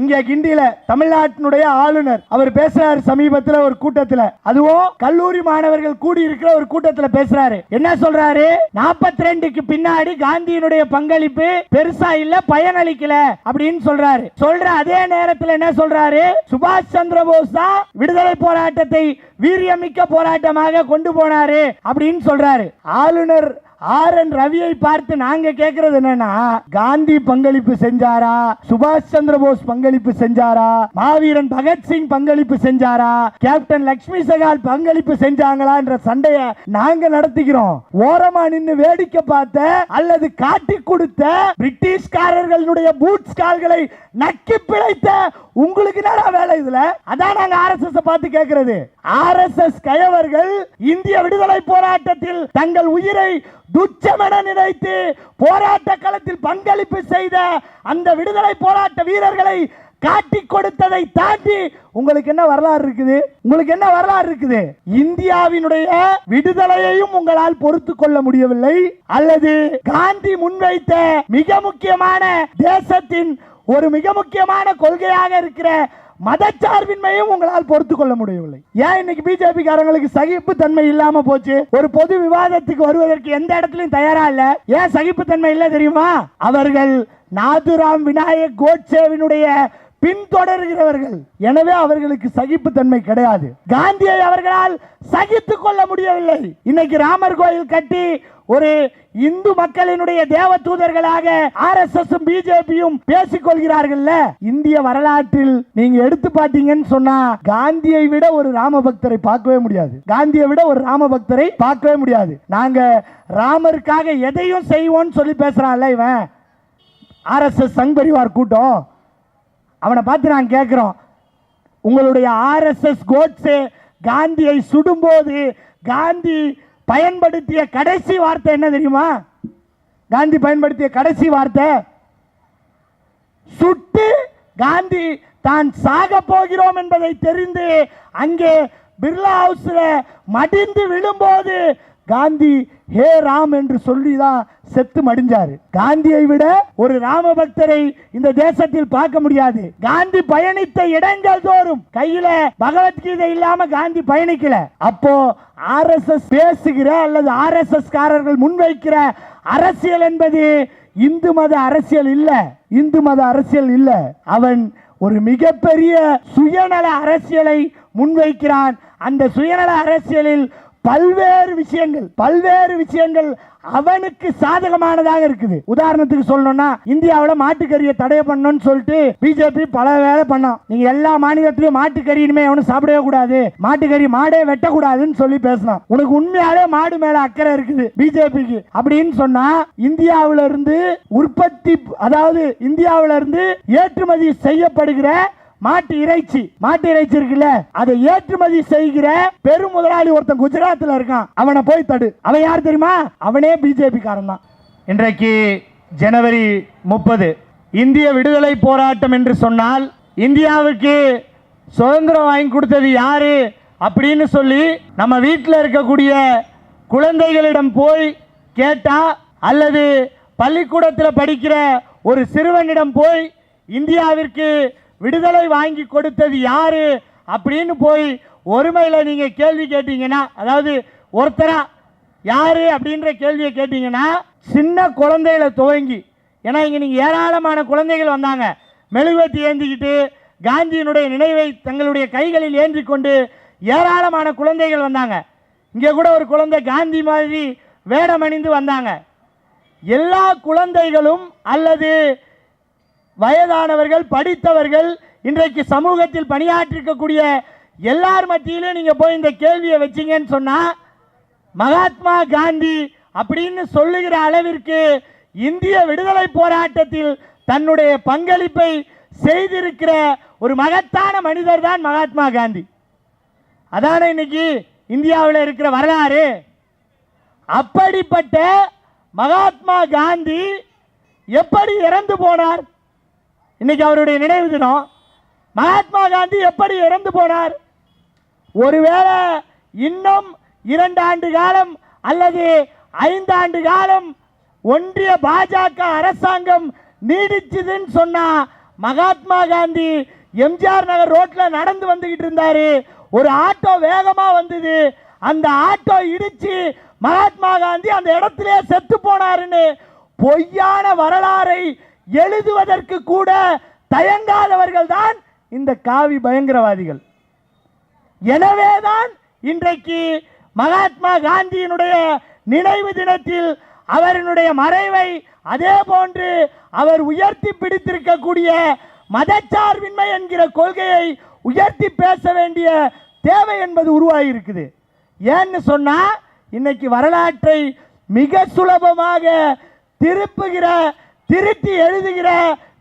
இங்க கிண்டியில தமிழ்நாட்டினுடைய ஆளுநர். அவர் பேசுறாரு சமீபத்துல ஒரு கூட்டத்துல. அதுவும் கல்லூரி மாணவர்கள் கூடி இருக்கிற ஒரு கூட்டத்துல பேசுறாரு. என்ன சொல்றாரு? 42 ரெண்டுக்கு பின்னாடி காந்தியினுடைய பங்களிப்பு பெருசா இல்ல பயனளிக்கல அப்படின்னு சொல்றாரு. சொல்ற அதே நேரத்துல என்ன சொல்றாரு? சுபாஷ் சந்திர போஸ் தான் விடுதலை போராட்டத்தை வீரியமிக்க போராட்டமாக கொண்டு போனாரு அப்படின்னு சொல்றாரு. ஆளுநர் ஆர் என் ரவியை பார்த்து நாங்க கேக்குறது என்னன்னா காந்தி பங்களிப்பு செஞ்சாரா? சுபாஷ் சந்திர போஸ் பங்களிப்பு செஞ்சாரா? மாவீரன் பகத்சிங் பங்களிப்பு செஞ்சாரா? கேப்டன் லட்சுமி சகால் பங்களிப்பு செஞ்சாங்களான்ற சண்டைய நாங்க நடத்திக்கிறோம். ஓரமா நின்னு வேடிக்கை பார்த்த அல்லது காட்டி கொடுத்த பிரிட்டிஷ்காரர்களுடைய பூட்ஸ் கால்களை நக்கி பிழைத்த உங்களுக்கு என்னடா வேலை இதுல? அதான் நாங்க ஆர்எஸ்எஸ் பார்த்து கேட்கறது ஆர்எஸ்எஸ் கயவர்கள் இந்திய விடுதலை போராட்டத்தில் தங்கள் உயிரை துச்சமென நினைத்து போராட்ட களத்தில் பங்களிப்பு செய்த அந்த விடுதலை போராட்ட வீரர்களை காட்டி கொடுத்ததை தாண்டி உங்களுக்கு என்ன வரலாறு இருக்குது? உங்களுக்கு என்ன வரலாறு இருக்குது? இந்தியாவினுடைய விடுதலையையும் உங்களால் பொறுத்து கொள்ள முடியவில்லை. அல்லது காந்தி முன்வைத்த மிக முக்கியமான தேசத்தின் ஒரு மிக முக்கியமான கொள்கையாக இருக்கிற மதச்சார்பின்மையும் உங்களால் பொறுத்து கொள்ள முடியவில்லை. ஏன் இன்னைக்கு பிஜேபி காரங்களுக்கு சகிப்பு தன்மை இல்லாம போச்சு? ஒரு பொது விவாதத்துக்கு வருவதற்கு எந்த இடத்துலயும் தயாரா இல்ல? ஏன் சகிப்பு தன்மை இல்ல தெரியுமா? அவர்கள் நாதுராம் விநாயக் கோட்சேவினுடைய பின்தொடர்கிறவர்கள். எனவே அவர்களுக்கு சகிப்புத்தன்மை கிடையாது. காந்தியை அவர்களால் சகித்துக் கொள்ள முடியவில்லை. இன்னைக்கு ராமர் கோயில் கட்டி ஒரு இந்து மக்களினுடைய தேவ தூதர்களாக ஆர் எஸ் எஸ் பிஜேபியும் பேசிக் கொள்கிறார்கள்ல? இந்திய வரலாற்றில் நீங்க எடுத்து பாத்தீங்கன்னு சொன்னா காந்தியை விட ஒரு ராம பக்தரை பார்க்கவே முடியாது. காந்தியை விட ஒரு ராம பக்தரை பார்க்கவே முடியாது. நாங்க ராமருக்காக எதையும் செய்வோம்னு சொல்லி பேசுறான்ல இவன்? ஆர்எஸ்எஸ் சங் பரிவார் கூட்டம். அவனை பார்த்து நான் கேட்குறோம் உங்களுடைய ஆர்எஸ்எஸ் கோட்ஸே காந்தியை சுடும்போது காந்தி பயன்படுத்திய கடைசி வார்த்தை என்ன தெரியுமா? காந்தி பயன்படுத்திய கடைசி வார்த்தை. சுட்டு காந்தி தான் சாக போகிறோம் என்பதை தெரிந்து அங்கே பிர்லா ஹவுஸில் மடிந்து விழும்போது காந்தி ஹே ராம் என்று சொல்லி தான் செத்து மடிஞ்சாரு. காந்தியை விட ஒரு ராம பக்தரை இந்த தேசத்தில் பார்க்க முடியாது. காந்தி பயணித்த இடங்கள் தோறும் கையில பகவத்கீதை இல்லாம காந்தி பயணிக்கல. அப்போ ஆர்எஸ்எஸ் பேசுகிற அல்லது ஆர்எஸ்எஸ் காரர்கள் முன்வைக்கிற அரசியல் என்பது இந்து மத அரசியல் இல்ல. இந்து மத அரசியல் இல்ல. அவன் ஒரு மிகப்பெரிய சுயநல அரசியலை முன்வைக்கிறான். அந்த சுயநல அரசியலில் பல்வேறு விஷயங்கள் பல்வேறு விஷயங்கள் அவனுக்கு சாதகமானதாக இருக்குது. உதாரணத்துக்கு சொல்லணும்னா இந்தியாவில் மாட்டுக்கறியை தடை பண்ணணும்னு சொல்லிட்டு பிஜேபி பல வேலை பண்ணோம். நீங்க எல்லா மாநிலத்திலும் மாட்டுக்கறி இனிமே எவனும் சாப்பிடவே கூடாது. மாட்டுக்கறி மாடே வெட்டக்கூடாதுன்னு சொல்லி பேசலாம் உனக்கு உண்மையாலே மாடு மேல அக்கறை இருக்குது பிஜேபிக்கு. அப்படின்னு சொன்னா இந்தியாவில இருந்து உற்பத்தி அதாவது இந்தியாவில இருந்து ஏற்றுமதி செய்யப்படுகிற மாட்டு இறைச்சி மாட்டு இறைச்சி இருக்குல்ல அதை ஏற்றுமதி செய்கிற பெரும் முதலாளி ஒருத்தன் குஜராத்தில் இருக்கான். அவனை போய் தடு. அவன் யார் தெரியுமா? அவனே பிஜேபி காரன் தான் இன்றைக்கு ஜனவரி முப்பது. இந்திய விடுதலை போராட்டம் என்று சொன்னால் இந்தியாவுக்கு சுதந்திரம் வாங்கி கொடுத்தது யாரு அப்படின்னு சொல்லி நம்ம வீட்டில் இருக்கக்கூடிய குழந்தைகளிடம் போய் கேட்டா அல்லது பள்ளிக்கூடத்தில் படிக்கிற ஒரு சிறுவனிடம் போய் இந்தியாவிற்கு விடுதலை வாங்கி கொடுத்தது யாரு அப்படின்னு போய் ஒருமையில் நீங்கள் கேள்வி கேட்டீங்கன்னா அதாவது ஒருத்தரா யாரு அப்படின்ற கேள்வியை கேட்டிங்கன்னா சின்ன குழந்தைகளை துவங்கி ஏன்னா இங்கே நீங்கள் ஏராளமான குழந்தைகள் வந்தாங்க. மெழுகுவத்தி ஏந்திக்கிட்டு காந்தியினுடைய நினைவை தங்களுடைய கைகளில் ஏந்தி கொண்டு ஏராளமான குழந்தைகள் வந்தாங்க. இங்கே கூட ஒரு குழந்தை காந்தி மாதிரி வேடமணிந்து வந்தாங்க. எல்லா குழந்தைகளும் அல்லது வயதானவர்கள் படித்தவர்கள் இன்றைக்கு சமூகத்தில் பணியாற்றிருக்கக்கூடிய எல்லார் மத்தியிலும் நீங்கள் போய் இந்த கேள்வியை வச்சிங்கன்னு சொன்னால் மகாத்மா காந்தி அப்படின்னு சொல்லுகிற அளவிற்கு இந்திய விடுதலை போராட்டத்தில் தன்னுடைய பங்களிப்பை செய்திருக்கிற ஒரு மகத்தான மனிதர் தான் மகாத்மா காந்தி. அதான இன்னைக்கு இந்தியாவில் இருக்கிற வரலாறு? அப்படிப்பட்ட மகாத்மா காந்தி எப்படி இறந்து போனார்? இன்னைக்கு அவருடைய நினைவு தினம். மகாத்மா காந்தி எப்படி இறந்து போனார்? ஒருவேளை இன்னும் இரண்டு ஆண்டு காலம் அல்லது ஐந்தாண்டு காலம் ஒன்றிய பாஜக அரசாங்கம் நீடிச்சதுன்னு சொன்னா மகாத்மா காந்தி எம்ஜிஆர் நகர் ரோட்ல நடந்து வந்துகிட்டு இருந்தாரு. ஒரு ஆட்டோ வேகமா வந்தது. அந்த ஆட்டோ இடிச்சு மகாத்மா காந்தி அந்த இடத்திலே செத்து போனாருன்னு பொய்யான வரலாறை எழுதுவதற்கு கூட தயங்காதவர்கள் தான் இந்த காவி பயங்கரவாதிகள். எனவேதான் இன்றைக்கு மகாத்மா காந்தியினுடைய நினைவு தினத்தில் அவரினுடைய மறைவை அதே போன்று அவர் உயர்த்தி பிடித்திருக்கக்கூடிய மதச்சார்பின்மை என்கிற கொள்கையை உயர்த்தி பேச வேண்டிய தேவை என்பது உருவாகி இருக்குது ஏன்னு சொன்னா இன்னைக்கு வரலாற்றை மிக சுலபமாக திருப்புகிற திருத்தி எழுதுகிற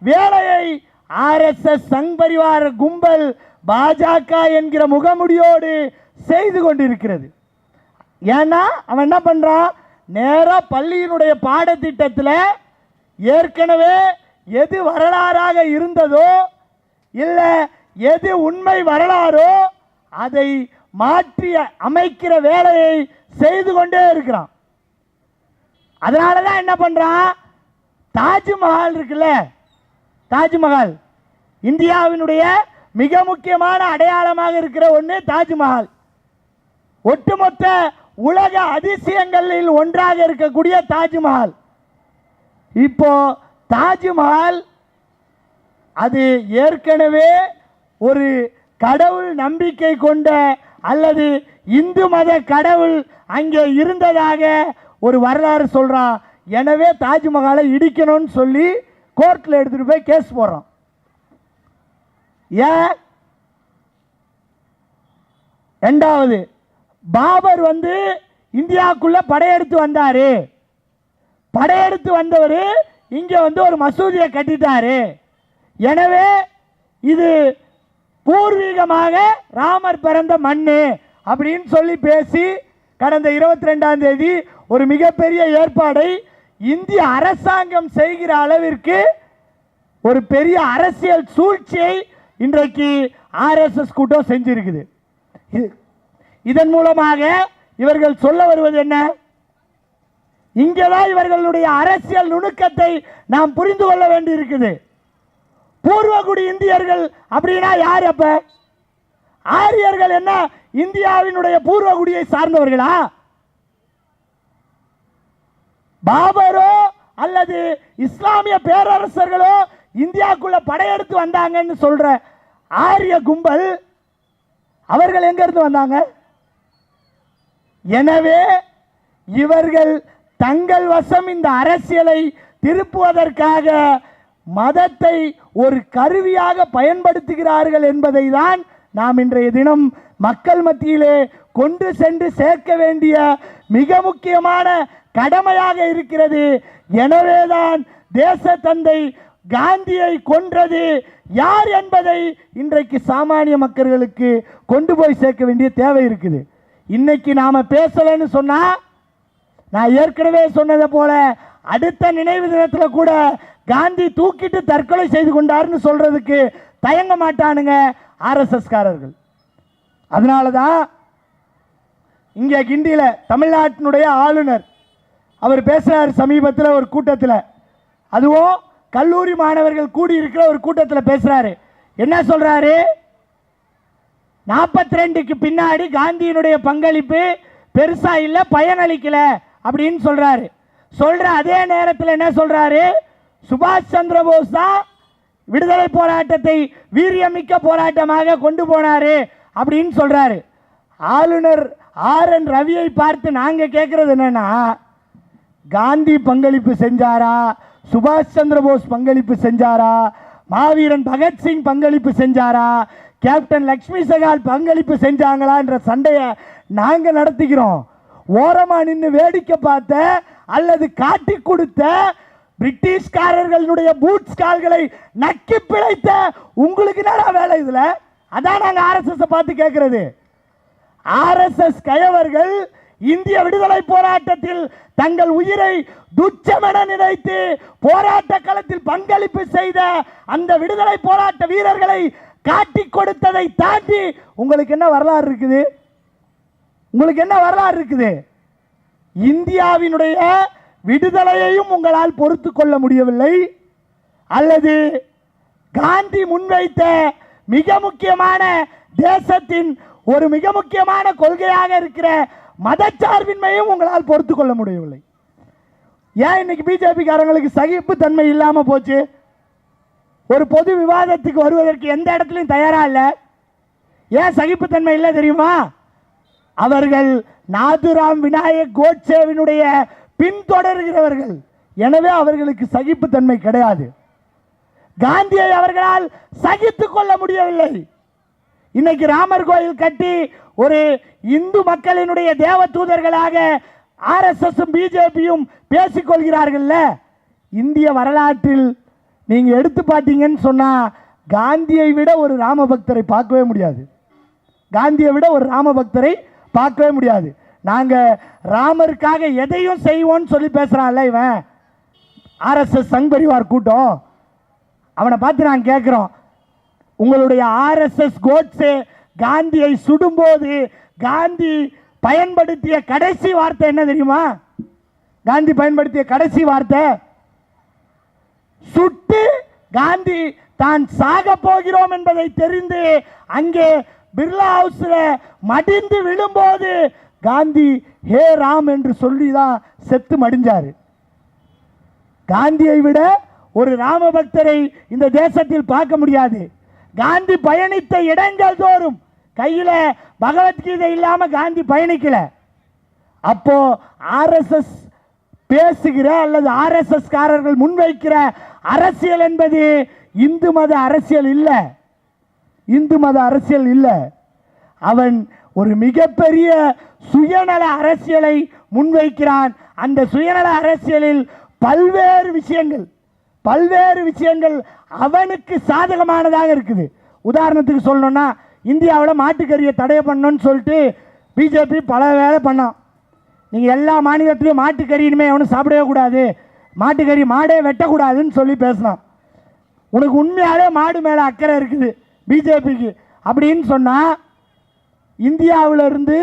வேலையை ஆர்எஸ்எஸ் சங்பரிவார கும்பல் பாஜக என்கிற முகமுடியோடு செய்து கொண்டிருக்கிறது. ஏன்னா அவன் என்ன பண்ணுறான் நேராக பள்ளியினுடைய பாடத்திட்டத்தில் ஏற்கனவே எது வரலாறாக இருந்ததோ இல்லை எது உண்மை வரலாறோ அதை மாற்றி அமைக்கிற வேலையை செய்து கொண்டே இருக்கிறான். அதனால தான் என்ன பண்ணுறான் தாஜ்மஹால் இருக்குல்ல? தாஜ்மஹால். இந்தியாவினுடைய மிக முக்கியமான அடையாளமாக இருக்கிற ஒன்று தாஜ்மஹால். ஒட்டுமொத்த உலக அதிசயங்களில் ஒன்றாக இருக்கக்கூடிய தாஜ்மஹால். இப்போ தாஜ்மஹால் அது ஏற்கனவே ஒரு கடவுள் நம்பிக்கை கொண்ட அல்லது இந்து மத கடவுள் அங்கே இருந்ததாக ஒரு வரலாறு சொல்கிறான் எனவே தாஜ்மஹாலை இடிக்கணும்னு சொல்லி கோர்ட்டில் எடுத்துகிட்டு போய் கேஸ் போடுறோம். ஏன்? ரெண்டாவது பாபர் வந்து இந்தியாவுக்குள்ளே படையெடுத்து வந்தார். படையெடுத்து வந்தவர் இங்கே வந்து ஒரு மசூதியை கட்டிட்டாரு. எனவே இது பூர்வீகமாக ராமர் பிறந்த மண்ணு அப்படின்னு சொல்லி பேசி கடந்த இருபத்தி ரெண்டாம் தேதி ஒரு மிகப்பெரிய ஏற்பாடை இந்திய அரசாங்கம் செய்கிற அளவிற்கு ஒரு பெரிய அரசியல் சூழ்ச்சியை இன்றைக்கு ஆர்எஸ்எஸ் கூட்டம் செஞ்சிருக்குது. இது- இதன் மூலமாக இவர்கள் சொல்ல வருவது என்ன? இங்கேதான் இவர்களுடைய அரசியல் நுணுக்கத்தை நாம் புரிந்து கொள்ள வேண்டி இருக்குது பூர்வகுடி இந்தியர்கள் அப்படின்னா யார் அப்ப? ஆரியர்கள் என்ன? இந்தியாவினுடைய பூர்வகுடியை சார்ந்தவர்களா? பாபரோ அல்லது இஸ்லாமிய பேரரசர்களோ இந்தியாவுக்குள்ள படையெடுத்து வந்தாங்கன்னு சொல்ற ஆரிய கும்பல் அவர்கள் எங்க இருந்து வந்தாங்க? எனவே இவர்கள் தங்கள் வசம் இந்த அரசியலை திருப்புவதற்காக மதத்தை ஒரு கருவியாக பயன்படுத்துகிறார்கள் என்பதை தான் நாம் இன்றைய தினம் மக்கள் மத்தியிலே கொண்டு சென்று சேர்க்க வேண்டிய மிக முக்கியமான கடமையாக இருக்கிறது. எனவேதான் தேச தந்தை காந்தியை கொன்றது. யார் என்பதை இன்றைக்கு சாமானிய மக்களுக்கு கொண்டு போய் சேர்க்க வேண்டிய தேவை இருக்குது. இன்னைக்கு நாம் பேசலன்னு சொன்னால் நான் ஏற்கனவே சொன்னதை போல அடுத்த நினைவு தினத்தில் கூட காந்தி தூக்கிட்டு தற்கொலை செய்து கொண்டார்னு சொல்கிறதுக்கு தயங்க மாட்டானுங்க ஆர்எஸ்எஸ்காரர்கள். அதனால தான் இங்கே கிண்டியில் தமிழ்நாட்டினுடைய ஆளுநர் அவர் பேசுகிறார் சமீபத்தில் ஒரு கூட்டத்தில். அதுவும் கல்லூரி மாணவர்கள் கூடி இருக்கிற ஒரு கூட்டத்தில் பேசுகிறாரு என்ன சொல்கிறாரு நாற்பத்தி ரெண்டுக்கு பின்னாடி காந்தியினுடைய பங்களிப்பு பெருசாக இல்லை பயனளிக்கல அப்படின்னு சொல்கிறாரு சொல்கிற அதே நேரத்தில் என்ன சொல்கிறாரு சுபாஷ் சந்திர போஸ் தான் விடுதலை போராட்டத்தை வீரியமிக்க போராட்டமாக கொண்டு போனாரு அப்படின்னு சொல்கிறாரு ஆளுநர் ஆர் என் ரவியை பார்த்து நாங்கள் கேட்குறது என்னென்னா காந்தி பங்களிப்பு செஞ்சாரா? சுபாஷ் சந்திர போஸ் பங்களிப்பு செஞ்சாரா? மாவீரன் பகத்சிங் பங்களிப்பு செஞ்சாரா? கேப்டன் லக்ஷ்மி சகால் பங்களிப்பு செஞ்சாங்களான்ற சண்டையை நாங்கள் நடத்திக்கிறோம். ஓரமாக நின்று வேடிக்கை பார்த்த அல்லது காட்டி கொடுத்த பிரிட்டிஷ்காரர்களுடைய பூட்ஸ் கால்களை நக்கி பிழைத்த உங்களுக்கு என்னடா வேலை இதில்? அதான் நாங்கள் ஆர்எஸ்எஸ் பார்த்து கேட்கறது ஆர்எஸ்எஸ் கயவர்கள் இந்திய விடுதலை போராட்டத்தில் தங்கள் உயிரை துச்சமென நினைத்து போராட்ட களத்தில் பங்களிப்பு செய்த அந்த விடுதலை போராட்ட வீரர்களை காட்டி கொடுத்ததை தாண்டி உங்களுக்கு என்ன வரலாறு இருக்குது? உங்களுக்கு என்ன வரலாறு இருக்குது? இந்தியாவினுடைய விடுதலையையும் உங்களால் பொறுத்து கொள்ள முடியவில்லை. அல்லது காந்தி முன்வைத்த மிக முக்கியமான தேசத்தின் ஒரு மிக முக்கியமான கொள்கையாக இருக்கிற மதச்சார்பின்மையும் உங்களால் பொறுத்து கொள்ள முடியவில்லை. ஏன் இன்னைக்கு பிஜேபிக்காரங்களுக்கு சகிப்பு தன்மை இல்லாமல் போச்சு? ஒரு பொது விவாதத்துக்கு வருவதற்கு எந்த இடத்துலையும் தயாரா இல்லை? ஏன் சகிப்புத்தன்மை இல்லை தெரியுமா? அவர்கள் நாதுராம் விநாயக் கோட்சேவினுடைய பின்தொடர்கிறவர்கள். எனவே அவர்களுக்கு சகிப்புத்தன்மை கிடையாது. காந்தியை அவர்களால் சகித்துக் கொள்ள முடியவில்லை. இன்னைக்கு ராமர் கோயில் கட்டி ஒரு இந்து மக்களினுடைய தேவ தூதர்களாக ஆர்எஸ்எஸும் பிஜேபியும் பேசிக்கொள்கிறார்கள்ல இந்திய வரலாற்றில் நீங்கள் எடுத்து பார்த்தீங்கன்னு சொன்னால் காந்தியை விட ஒரு ராமபக்தரை பார்க்கவே முடியாது. காந்தியை விட ஒரு ராமபக்தரை பார்க்கவே முடியாது. நாங்கள் ராமருக்காக எதையும் செய்வோம்னு சொல்லி பேசுகிறான்ல இவன். ஆர்எஸ்எஸ் சங் பரிவார் கூட்டம். அவனை பார்த்து நான் கேட்குறோம் உங்களுடைய ஆர்எஸ்எஸ் கோட்ஸே காந்தியை சுடும்போது காந்தி பயன்படுத்திய கடைசி வார்த்தை என்ன தெரியுமா? காந்தி பயன்படுத்திய கடைசி வார்த்தை சுட்டு காந்தி தான் சாக போகிறோம் என்பதை தெரிந்து அங்கே பிர்லா ஹவுஸ்ல மடிந்து விழும்போது காந்தி ஹே ராம் என்று சொல்லி தான் செத்து மடிஞ்சாரு. காந்தியை விட ஒரு ராமபக்தரை இந்த தேசத்தில் பார்க்க முடியாது. காந்தி பயணித்த இடங்கள் தோறும் கையில் பகவத்கீதை இல்லாமல் காந்தி பயணிக்கல. அப்போ ஆர்எஸ்எஸ் பேசுகிற அல்லது ஆர்எஸ்எஸ் காரர்கள் முன்வைக்கிற அரசியல் என்பது இந்து மத அரசியல் இல்லை. இந்து மத அரசியல் இல்லை. அவன் ஒரு மிகப்பெரிய சுயநல அரசியலை முன்வைக்கிறான். அந்த சுயநல அரசியலில் பல்வேறு விஷயங்கள் பல்வேறு விஷயங்கள் அவனுக்கு சாதகமானதாக இருக்குது. உதாரணத்துக்கு சொல்லணும்னா இந்தியாவில் மாட்டுக்கறியை தடை பண்ணணும்னு சொல்லிட்டு பிஜேபி பல வேலை பண்ணான். நீங்கள் எல்லா மாநிலத்திலையும் மாட்டுக்கறி இனிமேல் எவனும் சாப்பிடவே கூடாது. மாட்டுக்கறி மாடே வெட்டக்கூடாதுன்னு சொல்லி பேசினான். உனக்கு உண்மையாலே மாடு மேலே அக்கறை இருக்குது பிஜேபிக்கு அப்படின்னு சொன்னால் இந்தியாவிலிருந்து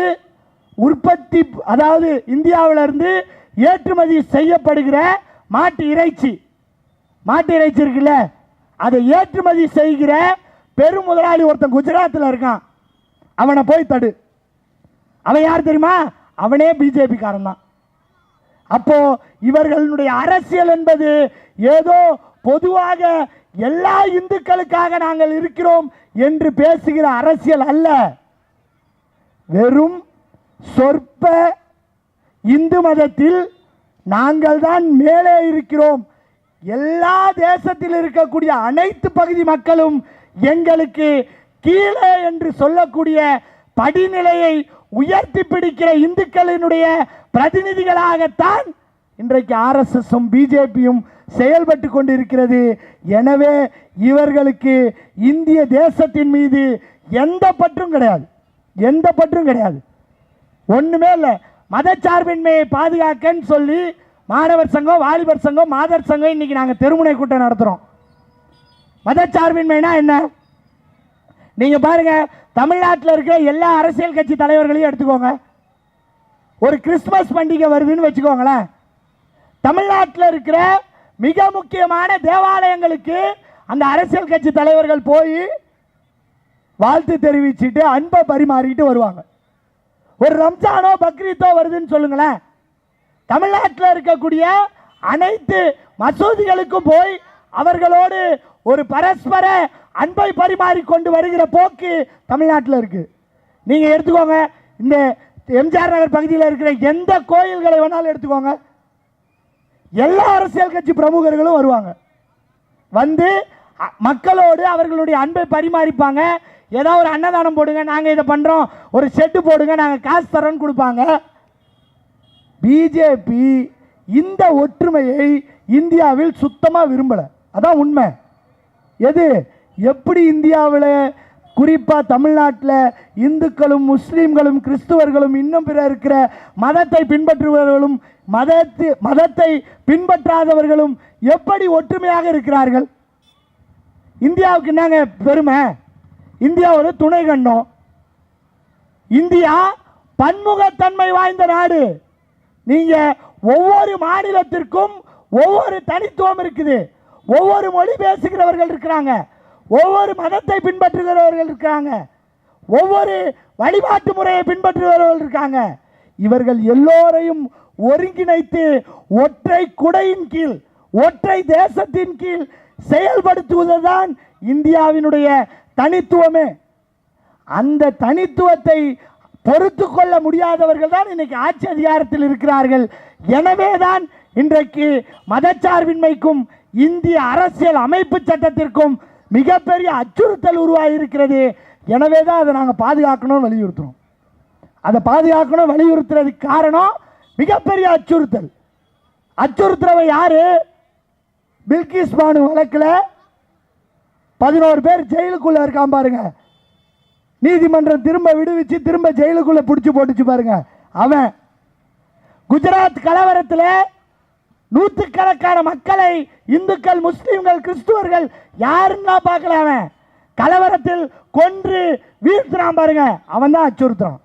உற்பத்தி அதாவது இந்தியாவிலிருந்து ஏற்றுமதி செய்யப்படுகிற மாட்டு இறைச்சி. மாட்டு இறைச்சி இருக்குல்ல அதை ஏற்றுமதி செய்கிற பெரும் முதலாளி ஒருத்தன் குஜராத்தில் இருக்கான். அவனை போய் தடு. அவன் யார் தெரியுமா? அவனே பிஜேபி காரன் தான். அப்போ இவர்களுடைய அரசியல் என்பது ஏதோ பொதுவாக எல்லா இந்துக்களுக்காக நாங்கள் இருக்கிறோம் என்று பேசுகிற அரசியல் அல்ல. வெறும் சொற்ப இந்து மதத்தில் நாங்கள் தான் மேலே இருக்கிறோம். எல்லா தேசத்தில் இருக்கக்கூடிய அனைத்து பகுதி மக்களும் எங்களுக்கு கீழே என்று சொல்லக்கூடிய படிநிலையை உயர்த்தி பிடிக்கிற இந்துக்களினுடைய பிரதிநிதிகளாகத்தான் இன்றைக்கு ஆர்எஸ்எஸும் பிஜேபியும் செயல்பட்டு கொண்டிருக்கிறது. எனவே இவர்களுக்கு இந்திய தேசத்தின் மீது எந்த பற்றும் கிடையாது. எந்த பற்றும் கிடையாது. ஒன்றுமே இல்லை. மதச்சார்பின்மையை பாதுகாக்கன்னு சொல்லி மாணவர் சங்கம் வாலிபர் சங்கம் மாதர் சங்கம் இன்னைக்கு நாங்கள் தெருமுனை கூட்டம் நடத்துகிறோம் மதச்சார்பின்மைனா என்ன? நீங்க பாருங்க தமிழ்நாட்டில் இருக்கிற எல்லா அரசியல் கட்சி தலைவர்களையும் எடுத்துக்கோங்க. ஒரு கிறிஸ்துமஸ் பண்டிகை வருதுன்னு வச்சுக்கோங்களேன். தமிழ்நாட்டில் இருக்கிற மிக முக்கியமான தேவாலயங்களுக்கு அந்த அரசியல் கட்சி தலைவர்கள் போய் வாழ்த்து தெரிவிச்சுட்டு அன்பை பரிமாறிட்டு வருவாங்க. ஒரு ரம்ஜானோ பக்ரீத்தோ வருதுன்னு சொல்லுங்களேன். தமிழ்நாட்டில் இருக்கக்கூடிய அனைத்து மசூதிகளுக்கும் போய் அவர்களோடு ஒரு பரஸ்பர அன்பை பரிமாறி கொண்டு வருகிற போக்கு தமிழ்நாட்டில் இருக்கு. நீங்க எடுத்துக்கோங்க இந்த எம்ஜிஆர் நகர் பகுதியில் இருக்கிற எந்த கோயில்களை வேணாலும் எடுத்துக்கோங்க. எல்லா அரசியல் கட்சி பிரமுகர்களும் வருவாங்க. வந்து மக்களோடு அவர்களுடைய அன்பை பரிமாறிப்பாங்க. ஏதோ ஒரு அன்னதானம் போடுங்க நாங்கள் இதை பண்ணுறோம் ஒரு செட்டு போடுங்க நாங்கள் காசு தரோன்னு கொடுப்பாங்க. பிஜேபி இந்த ஒற்றுமையை இந்தியாவில் சுத்தமாக விரும்பலை. அதான் உண்மை. எது? எப்படி இந்தியாவில் குறிப்பாக தமிழ்நாட்டில் இந்துக்களும் முஸ்லீம்களும் கிறிஸ்துவர்களும் இன்னும் பிற இருக்கிற மதத்தை பின்பற்றுபவர்களும் மதத்து மதத்தை பின்பற்றாதவர்களும் எப்படி ஒற்றுமையாக இருக்கிறார்கள்? இந்தியாவுக்கு என்னங்க பெருமை? இந்தியா ஒரு துணை கண்டம். இந்தியா பன்முகத்தன்மை வாய்ந்த நாடு. நீங்கள் ஒவ்வொரு மாநிலத்திற்கும் ஒவ்வொரு தனித்துவம் இருக்குது. ஒவ்வொரு மொழி பேசுகிறவர்கள் இருக்கிறாங்க. ஒவ்வொரு மதத்தை பின்பற்றுகிறவர்கள் இருக்காங்க ஒவ்வொரு வழிபாட்டு முறையை பின்பற்றுகிறவர்கள் இருக்காங்க. இவர்கள் எல்லோரையும் ஒருங்கிணைத்து ஒற்றை குடையின் கீழ் ஒற்றை தேசத்தின் கீழ் செயல்படுத்துவதுதான் இந்தியாவினுடைய தனித்துவமே. அந்த தனித்துவத்தை பொறுத்து கொள்ள முடியாதவர்கள் தான் இன்னைக்கு ஆட்சி அதிகாரத்தில் இருக்கிறார்கள். எனவே தான் இன்றைக்கு மதச்சார்பின்மைக்கும் இந்திய அரசியல் அமைப்பு சட்டத்திற்கும் மிகப்பெரிய அச்சுறுத்தல் உருவாகியிருக்கிறது. எனவே தான் அதை நாங்கள் பாதுகாக்கணும்னு வலியுறுத்துறோம். அதை பாதுகாக்கணும் வலியுறுத்துறதுக்கு காரணம் மிகப்பெரிய அச்சுறுத்தல். அச்சுறுத்துறவை யாரு? பில்கிஸ் பானு வழக்கில் பதினோரு பேர் ஜெயிலுக்குள்ள இருக்கான் பாருங்க. நீதிமன்றம் திரும்ப விடுவிச்சு திரும்ப ஜெயிலுக்குள்ள பிடிச்சி போட்டுச்சு பாருங்க. அவன் குஜராத் கலவரத்தில் நூற்றுக்கணக்கான மக்களை இந்துக்கள் முஸ்லீம்கள் கிறிஸ்துவர்கள் யாருன்னா பார்க்கல அவன். கலவரத்தில் கொன்று வீழ்த்துறான் பாருங்க. அவன் தான் அச்சுறுத்துறான்.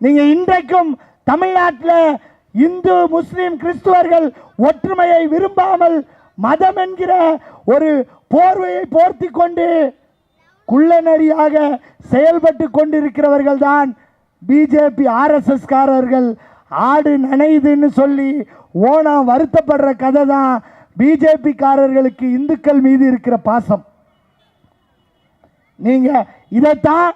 நீங்க இன்றைக்கும் தமிழ்நாட்டில் இந்து முஸ்லீம் கிறிஸ்துவர்கள் ஒற்றுமையை விரும்பாமல் மதம் என்கிற ஒரு போர்வையை போர்த்தி கொண்டு குள்ளநரியாக செயல்பட்டு கொண்டிருக்கிறவர்கள் தான் பிஜேபி ஆர்எஸ்எஸ்காரர்கள் ஆடு நனையுதுன்னு சொல்லி ஓணம் வருத்தப்படுற கதை தான் பிஜேபிக்காரர்களுக்கு இந்துக்கள் மீது இருக்கிற பாசம். நீங்கள் இதைத்தான்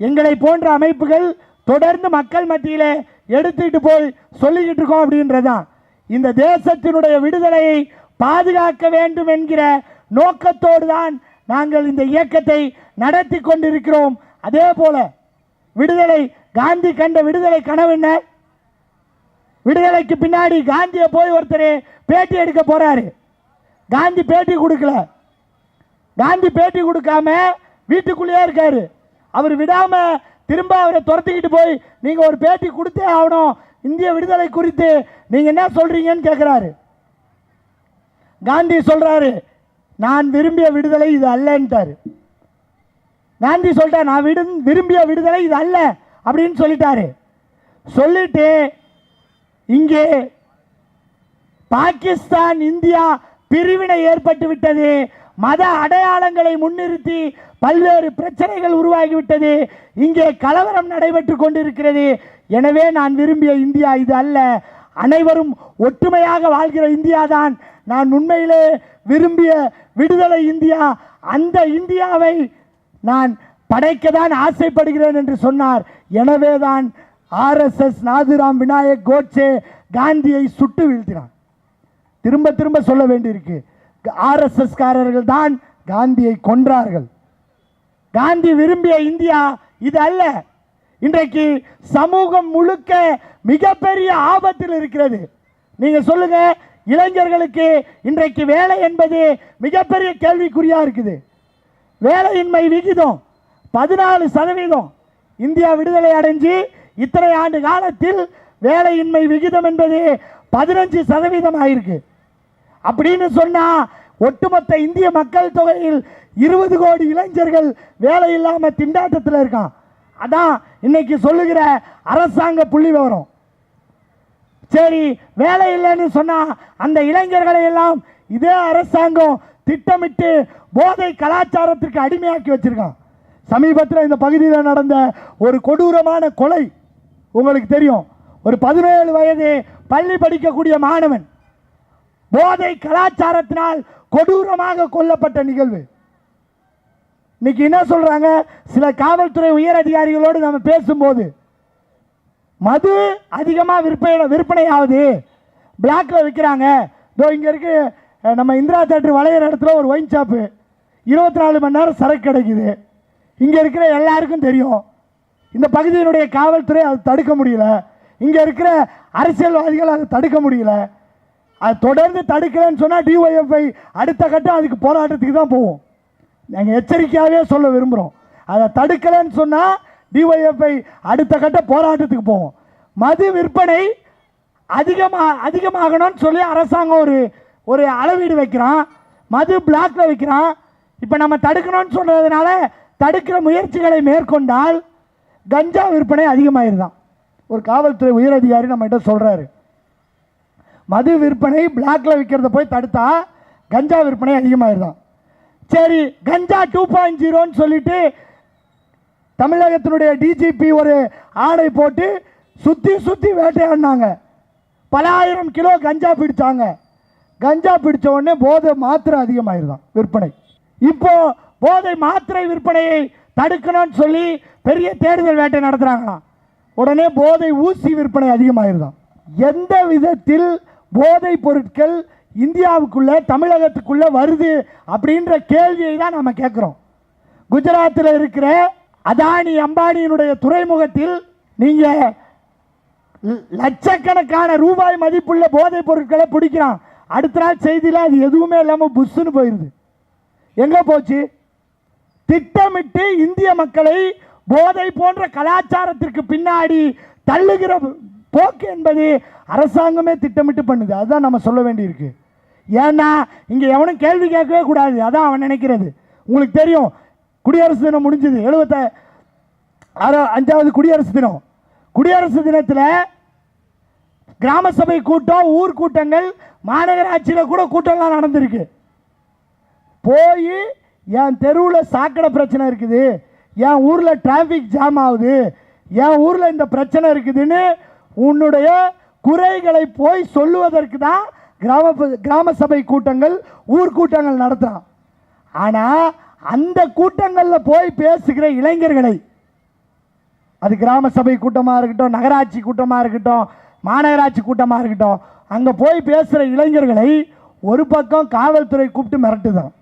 எங்களை போன்ற அமைப்புகள் தொடர்ந்து மக்கள் மத்தியில் எடுத்துட்டு போய் சொல்லிக்கிட்டு இருக்கோம் அப்படின்றதான் இந்த தேசத்தினுடைய விடுதலையை பாதுகாக்க வேண்டும் என்கிற நோக்கத்தோடு தான் நாங்கள் இந்த இயக்கத்தை நடத்தி கொண்டிருக்கிறோம். அதே போல விடுதலை காந்தி கண்ட விடுதலை கனவு என்ன? விடுதலைக்கு பின்னாடி காந்தியை போய் ஒருத்தர் பேட்டி எடுக்க போகிறாரு காந்தி பேட்டி கொடுக்கல. காந்தி பேட்டி கொடுக்காம வீட்டுக்குள்ளேயே இருக்கார். அவர் விடாமல் திரும்ப அவரை துரத்திக்கிட்டு போய் நீங்கள் ஒரு பேட்டி கொடுத்தே ஆகணும். இந்திய விடுதலை குறித்து நீங்கள் என்ன சொல்கிறீங்கன்னு கேட்குறாரு காந்தி சொல்கிறாரு நான் விரும்பிய விடுதலை இது அல்லன்ட்டார். காந்தி சொல்லிட்டா நான் விடு விரும்பிய விடுதலை இது அல்ல அப்படின்னு சொல்லிட்டாரு. சொல்லிட்டு இங்கே பாகிஸ்தான் இந்தியா பிரிவினை ஏற்பட்டுவிட்டது மத அடையாளங்களை முன்னிறுத்தி பல்வேறு பிரச்சனைகள் உருவாகிவிட்டது. இங்கே கலவரம் நடைபெற்று கொண்டிருக்கிறது. எனவே நான் விரும்பிய இந்தியா இது அல்ல. அனைவரும் ஒற்றுமையாக வாழ்கிற இந்தியா தான் நான் உண்மையிலே விரும்பிய விடுதலை இந்தியா. அந்த இந்தியாவை நான் படைக்க தான் ஆசைப்படுகிறேன் என்று சொன்னார். எனவே தான் ஆர்எஸ்எஸ் நாதுராம் விநாயக் கோட்சே காந்தியை சுட்டு வீழ்த்தினான் திரும்ப திரும்ப சொல்ல வேண்டியிருக்கு. ஆர்எஸ்எஸ் காரர்கள் தான் காந்தியை கொன்றார்கள். காந்தி விரும்பிய இந்தியா இது அல்ல. இன்றைக்கு சமூகம் முழுக்க மிகப்பெரிய ஆபத்தில் இருக்கிறது. நீங்கள் சொல்லுங்க இளைஞர்களுக்கு இன்றைக்கு வேலை என்பது மிகப்பெரிய கேள்விக்குறியாக இருக்குது. வேலையின்மை விகிதம் பதினாலு சதவீதம். இந்தியா விடுதலை அடைஞ்சு இத்தனை ஆண்டு காலத்தில் வேலையின்மை விகிதம் என்பது பதினஞ்சு சதவீதம் ஆயிருக்கு. அப்படின்னு சொன்னால் ஒட்டுமொத்த இந்திய மக்கள் தொகையில் இருபது கோடி இளைஞர்கள் வேலை இல்லாமல் திண்டாட்டத்தில் இருக்கான். அதான் இன்னைக்கு சொல்லுகிற அரசாங்க புள்ளி விவரம். சரி வேலை இல்லைன்னு சொன்னால் அந்த இளைஞர்களை எல்லாம் இதே அரசாங்கம் திட்டமிட்டு போதை கலாச்சாரத்திற்கு அடிமையாக்கி வச்சிருக்கான். சமீபத்தில் இந்த பகுதியில் நடந்த ஒரு கொடூரமான கொலை உங்களுக்கு தெரியும் ஒரு பதினேழு வயது பள்ளி படிக்கக்கூடிய மாணவன் போதை கலாச்சாரத்தினால் கொடூரமாக கொல்லப்பட்ட நிகழ்வு. இன்னைக்கு என்ன சொல்றாங்க? சில காவல்துறை உயர் அதிகாரிகளோடு நம்ம பேசும்போது மது அதிகமாக விற்பனை விற்பனை ஆகுது பிளாக்ல விற்கிறாங்க இதோ இங்கே இருக்கு நம்ம இந்திரா தேட்டர் வளையிற இடத்துல ஒரு ஒயின் ஷாப்பு இருபத்தி நாலு மணி நேரம் சரக்கு கிடைக்குது. இங்கே இருக்கிற எல்லாருக்கும் தெரியும். இந்த பகுதியினுடைய காவல்துறை அதை தடுக்க முடியல. இங்கே இருக்கிற அரசியல்வாதிகள் அதை தடுக்க முடியல. அது தொடர்ந்து தடுக்கலைன்னு சொன்னால் டிஒஎஃப்ஐ அடுத்த கட்டம் அதுக்கு போராட்டத்துக்கு தான் போவோம். நாங்கள் எச்சரிக்கையாகவே சொல்ல விரும்புகிறோம் அதை தடுக்கலைன்னு சொன்னால் டிஒஎஃப்ஐ அடுத்த கட்ட போராட்டத்துக்கு போவோம். மது விற்பனை அதிகமாக அதிகமாகணும்னு சொல்லி அரசாங்கம் ஒரு ஒரு அளவீடு வைக்கிறான். மது பிளாக்ல வைக்கிறான். இப்போ நம்ம தடுக்கணும்னு சொன்னதுனால தடுக்கிற முயற்சிகளை மேற்கொண்டால் கஞ்சா விற்பனை அதிகமாயிருதான் ஒரு காவல்துறை உயரதிகாரி நம்மகிட்ட சொல்கிறாரு மது விற்பனை பிளாக்ல விற்கிறத போய் தடுத்தா கஞ்சா விற்பனை அதிகமாகிருதான் சரி கஞ்சா டூ பாயிண்ட் ஜீரோன்னு சொல்லிட்டு தமிழகத்தினுடைய டிஜிபி ஒரு ஆடை போட்டு சுற்றி சுற்றி வேட்டையாடினாங்க. பல ஆயிரம் கிலோ கஞ்சா பிடிச்சாங்க. கஞ்சா பிடிச்ச உடனே போதை மாத்திரை அதிகமாயிருதான் விற்பனை. இப்போ போதை மாத்திரை விற்பனையை தடுக்கணும்னு சொல்லி பெரிய தேடுதல் வேட்டை நடத்துகிறாங்களாம் உடனே போதை ஊசி விற்பனை அதிகமாயிருதான். எந்த விதத்தில் போதை பொருட்கள் இந்தியாவுக்குள்ளே தமிழகத்துக்குள்ளே வருது அப்படின்ற கேள்வியை தான் நம்ம கேட்குறோம். குஜராத்தில் இருக்கிற அதானி அம்பானியினுடைய துறைமுகத்தில் நீங்கள் லட்சக்கணக்கான ரூபாய் மதிப்புள்ள போதைப் பொருட்களை பிடிக்கிறான். அடுத்த நாள் செய்தியில் அது எதுவுமே இல்லாமல் புஷ்ஷுன்னு போயிடுது எங்கே போச்சு? திட்டமிட்டு இந்திய மக்களை போதை போன்ற கலாச்சாரத்திற்கு பின்னாடி தள்ளுகிற போக்கு என்பது அரசாங்கமே திட்டமிட்டு பண்ணுது. அதுதான் நம்ம சொல்ல வேண்டியிருக்கு. ஏன்னா இங்கே எவனும் கேள்வி கேட்கவே கூடாது. அதான் அவன் நினைக்கிறது. உங்களுக்கு தெரியும் குடியரசு தினம் முடிஞ்சது. எழுபத்த ஆறா அஞ்சாவது குடியரசு தினம். குடியரசு தினத்தில் கிராம சபை கூட்டம் ஊர் கூட்டங்கள் மாநகராட்சியில் கூட கூட்டம்லாம் நடந்திருக்கு. போய் என் தெருவில் சாக்கடை பிரச்சனை இருக்குது. என் ஊரில் டிராஃபிக் ஜாம் ஆகுது. என் ஊரில் இந்த பிரச்சனை இருக்குதுன்னு உன்னுடைய குறைகளை போய் சொல்லுவதற்கு தான் கிராம கிராம சபை கூட்டங்கள் ஊர் கூட்டங்கள் நடத்துகிறான் ஆனால் அந்த கூட்டங்களில் போய் பேசுகிற இளைஞர்களை அது கிராம சபை கூட்டமாக இருக்கட்டும் நகராட்சி கூட்டமாக இருக்கட்டும் மாநகராட்சி கூட்டமாக இருக்கட்டும் அங்கே போய் பேசுகிற இளைஞர்களை ஒரு பக்கம் காவல்துறை கூப்பிட்டு மிரட்டுதான்.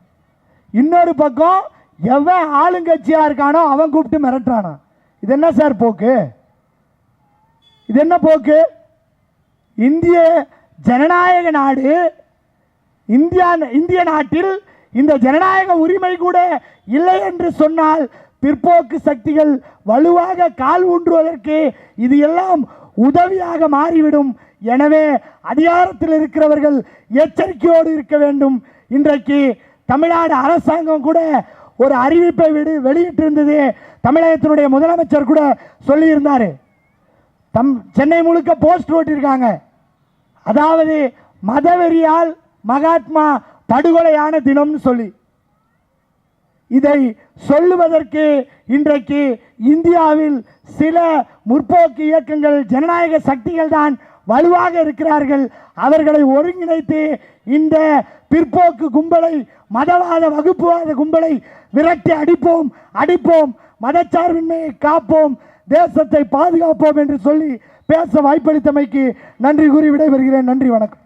இன்னொரு பக்கம் எவன் ஆளுங்கட்சியாக இருக்கானோ அவன் கூப்பிட்டு மிரட்டுறானா. இது என்ன சார் போக்கு? இது என்ன போக்கு? இந்திய ஜனநாயக நாடு இந்தியா இந்திய நாட்டில் இந்த ஜனநாயக உரிமை கூட இல்லை என்று சொன்னால் பிற்போக்கு சக்திகள் வலுவாக கால் ஊன்றுவதற்கு இது எல்லாம் உதவியாக மாறிவிடும். எனவே அதிகாரத்தில் இருக்கிறவர்கள் எச்சரிக்கையோடு இருக்க வேண்டும். இன்றைக்கு தமிழ்நாடு அரசாங்கம் கூட ஒரு அறிவிப்பை விடு வெளியிட்டிருந்தது. தமிழகத்தினுடைய முதலமைச்சர் கூட சொல்லியிருந்தார். தம் சென்னை முழுக்க போஸ்ட் ஓட்டியிருக்காங்க அதாவது மதவெறியால் மகாத்மா படுகொலையான தினம்னு சொல்லி. இதை சொல்லுவதற்கு இன்றைக்கு இந்தியாவில் சில முற்போக்கு இயக்கங்கள் ஜனநாயக சக்திகள் தான் வலுவாக இருக்கிறார்கள். அவர்களை ஒருங்கிணைத்து இந்த பிற்போக்கு கும்பலை மதவாத வகுப்புவாத கும்பலை விரட்டி அடிப்போம் அடிப்போம். மதச்சார்பின்மையை காப்போம். தேசத்தை பாதுகாப்போம் என்று சொல்லி பேச வாய்ப்பளித்தமைக்கு நன்றி கூறி விடைபெறுகிறேன். நன்றி வணக்கம்.